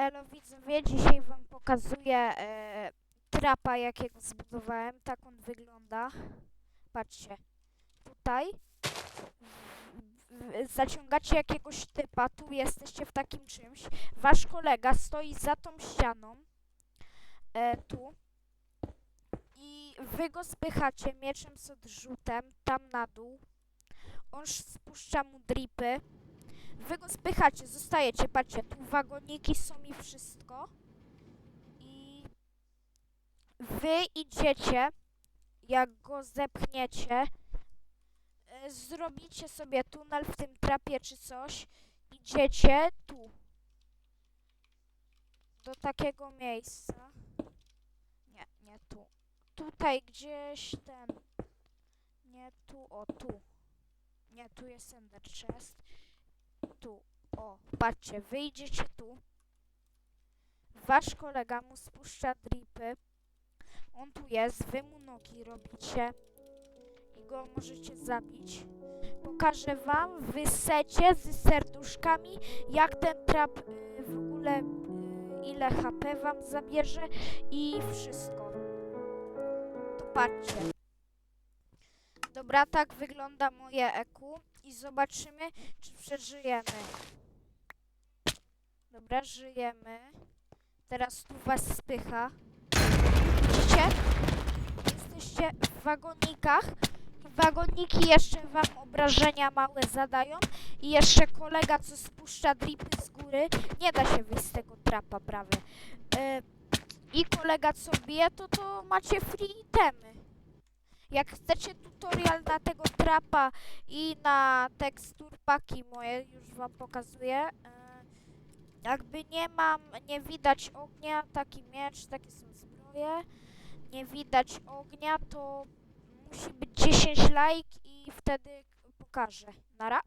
Elo widzowie, dzisiaj wam pokazuję e, trapa jakiego zbudowałem. Tak on wygląda. Patrzcie. Tutaj zaciągacie jakiegoś typa, tu jesteście w takim czymś. Wasz kolega stoi za tą ścianą. E, tu. I wy go spychacie mieczem z odrzutem tam na dół. On sz- spuszcza mu dripy. Wy go spychacie, zostajecie, patrzcie, tu wagoniki są i wszystko. I wy idziecie, jak go zepchniecie, e, zrobicie sobie tunel w tym trapie czy coś, idziecie tu. Do takiego miejsca. Nie, nie tu. Tutaj gdzieś ten. Nie tu, o tu. Nie, tu jest Ender Chest tu. O, patrzcie, wyjdziecie tu. Wasz kolega mu spuszcza dripy. On tu jest, wy mu nogi robicie i go możecie zabić. Pokażę wam w secie z serduszkami, jak ten trap y, w ogóle y, ile HP wam zabierze i wszystko. To patrzcie. Dobra, tak wygląda moje EQ i zobaczymy, czy przeżyjemy. Dobra, żyjemy. Teraz tu was spycha. Widzicie? Jesteście w wagonikach. Wagoniki jeszcze wam obrażenia małe zadają. I jeszcze kolega, co spuszcza dripy z góry. Nie da się wyjść z tego trapa prawie. E, I kolega, co bije, to to macie free itemy. Jak chcecie tutorial na tego trapa i na tekstur paki moje już wam pokazuję. E, jakby nie mam, nie widać ognia, taki miecz, takie są zbroje. Nie widać ognia, to musi być 10 like i wtedy pokażę. Nara.